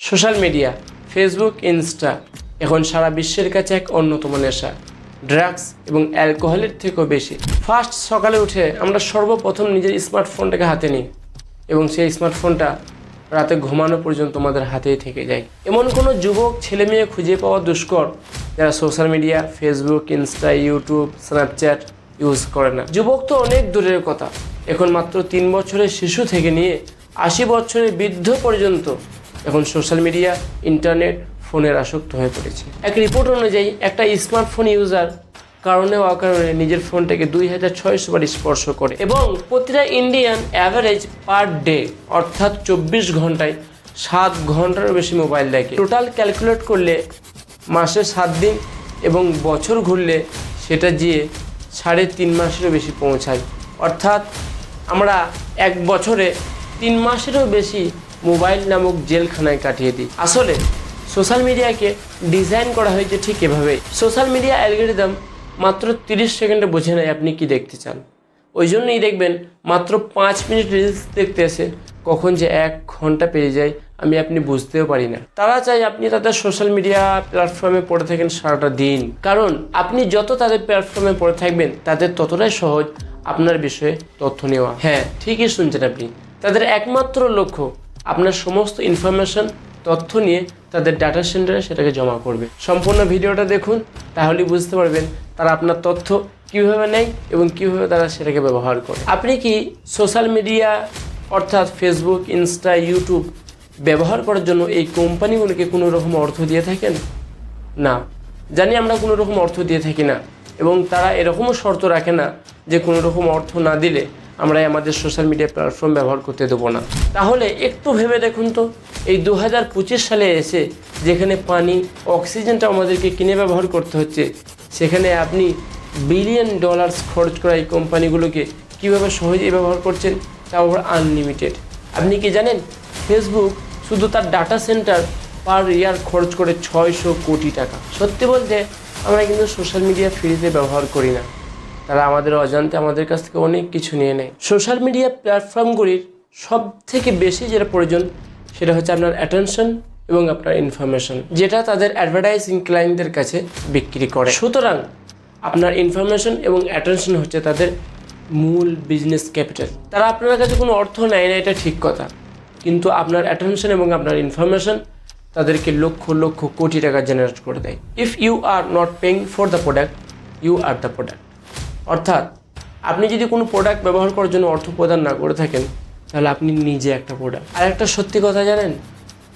Social media, Facebook, Insta, এখন সারা বিশ্বের কাছে এক অন্যতম নেশা। ড্রাগস এবং অ্যালকোহলের থেকেও বেশি। ফার্স্ট সকালে উঠে আমরা সর্বপ্রথম নিজের স্মার্টফোনটাকে হাতে নিই এবং সেই স্মার্টফোনটা রাতে ঘুমানো পর্যন্ত আমাদের হাতেই থেকে যায়। এমন কোনো যুবক ছেলে মেয়ে খুঁজে পাওয়া দুষ্কর যারা social media, Facebook, Insta, YouTube, Snapchat use করে না। যুবক তো অনেক দূরের কথা। এখন মাত্র তিন বছরের শিশু থেকে নিয়ে আশি বছরের বৃদ্ধ পর্যন্ত এখন সোশ্যাল মিডিয়া, ইন্টারনেট ফোনের আসক্ত হয়ে পড়েছে। এক রিপোর্ট অনুযায়ী, একটা স্মার্টফোন ইউজার কারণে অকারণে নিজের ফোনটাকে দুই হাজার ছয়শো বার স্পর্শ করে এবং প্রতিটা ইন্ডিয়ান অ্যাভারেজ পার ডে অর্থাৎ চব্বিশ ঘন্টায় সাত ঘন্টারও বেশি মোবাইল দেখে। টোটাল ক্যালকুলেট করলে মাসে সাত দিন এবং বছর ঘুরলে সেটা গিয়ে সাড়ে তিন মাসেরও বেশি পৌঁছায়। অর্থাৎ আমরা এক বছরে তিন মাসেরও বেশি মোবাইল নামক জেলখানায় কাটিয়ে দিই। আসলে সোশ্যাল মিডিয়াকে ডিজাইন করা হয়েছে ঠিক এভাবে সোশ্যাল মিডিয়া অ্যালগোরিদম মাত্র তিরিশ সেকেন্ডে বোঝে নেয় আপনি কি দেখতে চান। ওই জন্যই দেখবেন, মাত্র পাঁচ মিনিট রিলস দেখতে এসে কখন যে এক ঘণ্টা পেরিয়ে যায়, আমি আপনি বুঝতেও পারি না। তারা চাই আপনি তাদের সোশ্যাল মিডিয়া প্ল্যাটফর্মে পড়ে থাকেন সারাটা দিন। কারণ, আপনি যত তাদের প্ল্যাটফর্মে পড়ে থাকবেন, তাদের ততটাই সহজ আপনার বিষয়ে তথ্য নেওয়া। হ্যাঁ ঠিকই শুনছেন আপনি। তাদের একমাত্র লক্ষ্য আপনার সমস্ত ইনফরমেশন তথ্য নিয়ে তাদের ডাটা সেন্টারে সেটাকে জমা করবে। সম্পূর্ণ ভিডিওটা দেখুন, তাহলেই বুঝতে পারবেন তারা আপনার তথ্য কীভাবে নেয় এবং কীভাবে তারা সেটাকে ব্যবহার করে। আপনি কি সোশ্যাল মিডিয়া অর্থাৎ ফেসবুক ইনস্টা ইউটিউব ব্যবহার করার জন্য এই কোম্পানিগুলোকে কোনো রকম অর্থ দিয়ে থাকেন? না। জানি আমরা কোনো রকম অর্থ দিয়ে থাকি না এবং তারা এরকমও শর্ত রাখে না যে কোনো রকম অর্থ না দিলে আমরা আমাদের সোশ্যাল মিডিয়া প্ল্যাটফর্ম ব্যবহার করতে দেবো না। তাহলে একটু ভেবে দেখুন তো, এই দু হাজার পঁচিশ সালে এসে যেখানে পানি অক্সিজেনটা আমাদেরকে কিনে ব্যবহার করতে হচ্ছে, সেখানে আপনি বিলিয়ন ডলার্স খরচ করা এই কোম্পানিগুলোকে কীভাবে সহজেই ব্যবহার করছেন, তাও আবার আনলিমিটেড আপনি কি জানেন ফেসবুক শুধু তার ডাটা সেন্টার পার ইয়ার খরচ করে ছয়শো কোটি টাকা। সত্যি বলতে, আমরা কিন্তু সোশ্যাল মিডিয়া ফ্রিতে ব্যবহার করি না। তারা আমাদের অজান্তে আমাদের কাছ থেকে অনেক কিছু নিয়ে নেয়। সোশ্যাল মিডিয়া প্ল্যাটফর্মগুলির সব থেকে বেশি যেটা প্রয়োজন, সেটা হচ্ছে আপনার অ্যাটেনশন এবং আপনার ইনফরমেশন যেটা তাদের অ্যাডভার্টাইজিং ক্লায়েন্টদের কাছে বিক্রি করে। সুতরাং আপনার ইনফরমেশন এবং অ্যাটেনশন হচ্ছে তাদের মূল বিজনেস ক্যাপিটাল তারা আপনার কাছে কোনো অর্থ নেয় না, এটা ঠিক কথা। কিন্তু আপনার অ্যাটেনশন এবং আপনার ইনফরমেশন তাদেরকে লক্ষ লক্ষ কোটি টাকা জেনারেট করে দেয়। If you are not paying for the product you are the product অর্থাৎ আপনি যদি কোনো প্রোডাক্ট ব্যবহার করার জন্য অর্থ প্রদান না করে থাকেন, তাহলে আপনি নিজে একটা প্রোডাক্ট আর একটা সত্যি কথা জানেন,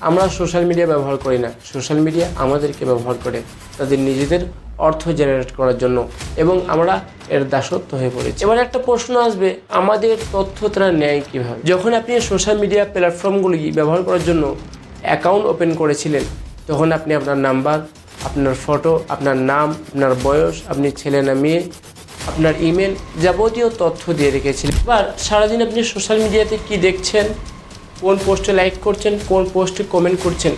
আমরা সোশ্যাল মিডিয়া ব্যবহার করি না। সোশ্যাল মিডিয়া আমাদেরকে ব্যবহার করে, তাদের নিজেদের অর্থ জেনারেট করার জন্য। এবং আমরা এর দাসত্ব হয়ে পড়েছি। এবার একটা প্রশ্ন আসবে, আমাদের তথ্য তারা নেয় কীভাবে? যখন আপনি সোশ্যাল মিডিয়া প্ল্যাটফর্মগুলি ব্যবহার করার জন্য অ্যাকাউন্ট ওপেন করেছিলেন, তখন আপনি আপনার নাম্বার আপনার ফটো আপনার নাম, আপনার বয়স, আপনি ছেলে না মেয়ে আপনার ইমেল যাবতীয় তথ্য দিয়ে রেখেছিলেন। এবার সারাদিন আপনি সোশ্যাল মিডিয়াতে কি দেখছেন? কোন পোস্টে লাইক করছেন? কোন পোস্টে কমেন্ট করছেন?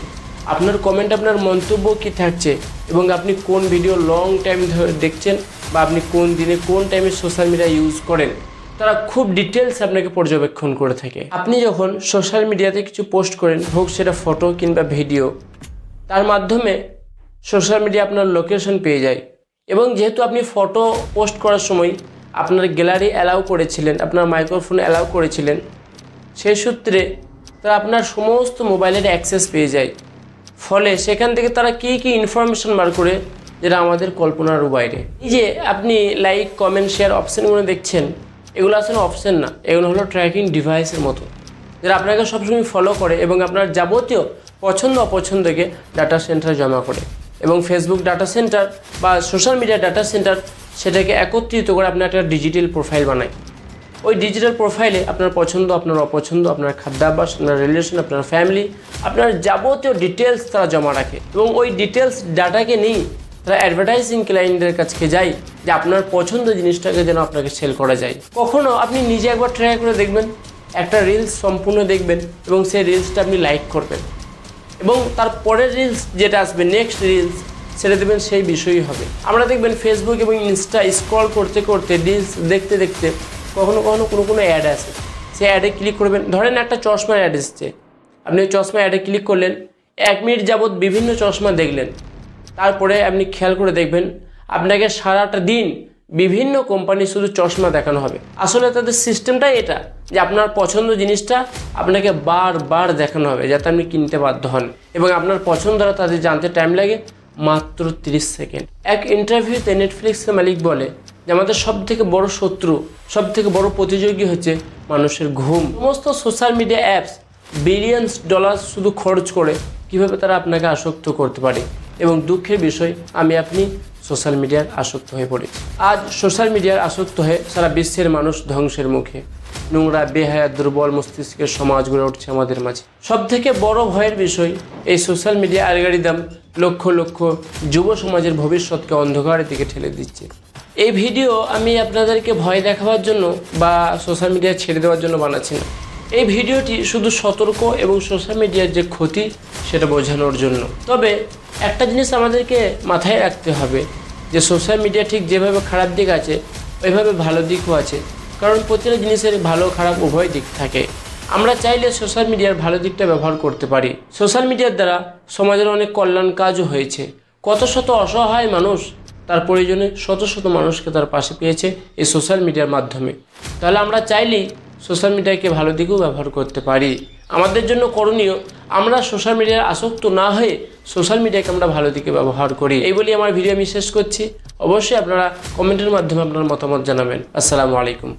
আপনার কমেন্ট আপনার মন্তব্য কি থাকছে? এবং আপনি কোন ভিডিও লং টাইম ধরে দেখছেন? বা আপনি কোন দিনে কোন টাইমে সোশ্যাল মিডিয়া ইউজ করেন? তারা খুব ডিটেলস আপনাকে পর্যবেক্ষণ করে থাকে। আপনি যখন সোশ্যাল মিডিয়াতে কিছু পোস্ট করেন, হোক সেটা ফটো কিংবা ভিডিও তার মাধ্যমে সোশ্যাল মিডিয়া আপনার লোকেশন পেয়ে যায়। এবং যেহেতু আপনি ফটো পোস্ট করার সময় আপনার গ্যালারি অ্যালাউ করেছিলেন, আপনার মাইক্রোফোন অ্যালাউ করেছিলেন, সেই সূত্রে তারা আপনার সমস্ত মোবাইলের অ্যাক্সেস পেয়ে যায়। ফলে সেখান থেকে তারা কী কী ইনফরমেশন বার করে যেটা আমাদের কল্পনারও বাইরে। এই যে আপনি লাইক কমেন্ট শেয়ার অপশানগুলো দেখছেন, এগুলো আসলে অপশান না, এগুলো হলো ট্র্যাকিং ডিভাইসের মতো, যেটা আপনাকে সবসময় ফলো করে এবং আপনার যাবতীয় পছন্দ অপছন্দকে ডাটা সেন্টারে জমা করে। এবং ফেসবুক ডাটা সেন্টার বা সোশ্যাল মিডিয়া ডাটা সেন্টার সেটাকে একত্রিত করে আপনার একটা ডিজিটাল প্রোফাইল বানায়। ওই ডিজিটাল প্রোফাইলে আপনার পছন্দ, আপনার অপছন্দ, আপনার খাদ্যাভ্যাস, আপনার রিলেশন আপনার ফ্যামিলি আপনার যাবতীয় ডিটেলস তারা জমা রাখে এবং ওই ডিটেলস ডাটাকে নিয়ে তারা অ্যাডভার্টাইজিং ক্লায়েন্টের কাছে যায় যে আপনার পছন্দ জিনিসটাকে যেন আপনাকে সেল করা যায়। কখনও আপনি নিজে একবার ট্রাই করে দেখবেন, একটা রিলস সম্পূর্ণ দেখবেন এবং সেই রিলসটা আপনি লাইক করবেন। এবং তার পরের রিলস যেটা আসবে নেক্সট রিলস সেটা দেখবেন সেই বিষয়ই হবে। আমরা দেখবেন ফেসবুক এবং ইনস্টা স্ক্রল করতে করতে রিলস দেখতে দেখতে কখনো কখনো কোনো কোনো অ্যাড আসে। সেই অ্যাডে ক্লিক করবেন। ধরেন একটা চশমার অ্যাড এসছে। আপনি ওই চশমা অ্যাডে ক্লিক করলেন, এক মিনিট যাবৎ বিভিন্ন চশমা দেখলেন। তারপরে আপনি খেয়াল করে দেখবেন, আপনাকে সারাটা দিন বিভিন্ন কোম্পানি শুধু চশমা দেখানো হবে। আসলে তাদের সিস্টেমটাই এটা, যে আপনার পছন্দ জিনিসটা আপনাকে বারবার দেখানো হবে, যাতে আপনি কিনতে বাধ্য হন। এবং আপনার পছন্দটা তাদের জানতে টাইম লাগে মাত্র 30 সেকেন্ড। এক ইন্টারভিউতে নেটফ্লিক্সের মালিক বলে যে, আমাদের সব থেকে বড় শত্রু সব থেকে বড় প্রতিযোগী হচ্ছে মানুষের ঘুম। সমস্ত social media apps billions dollar শুধু খরচ করে কীভাবে তারা আপনাকে আসক্ত করতে পারে? এবং দুঃখের বিষয়, আমি আপনি সোশ্যাল মিডিয়ার আসক্ত হয়ে পড়ি। আজ সোশ্যাল মিডিয়ার আসক্ত হয়ে সারা বিশ্বের মানুষ ধ্বংসের মুখে। নোংরা, বেহায়া, দুর্বল মস্তিষ্কের সমাজ গড়ে উঠছে আমাদের মাঝে। সব থেকে বড় ভয়ের বিষয়, এই social media algorithm lakh lakh যুব সমাজের ভবিষ্যৎকে অন্ধকারের দিকে ঠেলে দিচ্ছে। এই ভিডিও আমি আপনাদেরকে ভয় দেখাবার জন্য বা সোশ্যাল মিডিয়ায় ছেড়ে দেওয়ার জন্য বানাচ্ছি না। এই ভিডিওটি শুধু সতর্ক এবং সোশ্যাল মিডিয়ার যে ক্ষতি, সেটা বোঝানোর জন্য। তবে একটা জিনিস আমাদেরকে মাথায় রাখতে হবে, যে সোশ্যাল মিডিয়া ঠিক যেভাবে খারাপ দিক আছে, ওইভাবে ভালো দিকও আছে। কারণ প্রতিটা জিনিসের ভালো, খারাপ উভয় দিক থাকে। আমরা চাইলে সোশ্যাল মিডিয়ার ভালো দিকটা ব্যবহার করতে পারি। সোশ্যাল মিডিয়ার দ্বারা সমাজের অনেক কল্যাণ কাজও হয়েছে। কত শত অসহায় মানুষ তার প্রয়োজনে শত শত মানুষকে তার পাশে পেয়েছে এই সোশ্যাল মিডিয়ার মাধ্যমে। তাহলে আমরা চাইলেই সোশ্যাল মিডিয়াকে ভালো দিকেও ব্যবহার করতে পারি। আমাদের জন্য করণীয়, আমরা সোশ্যাল মিডিয়ায় আসক্ত না হয়ে সোশ্যাল মিডিয়াকে আমরা ভালো দিকে ব্যবহার করি। এই বলি আমার ভিডিও আমি শেষ করছি। অবশ্যই আপনারা কমেন্টের মাধ্যমে আপনার মতামত জানাবেন। আসসালামু আলাইকুম।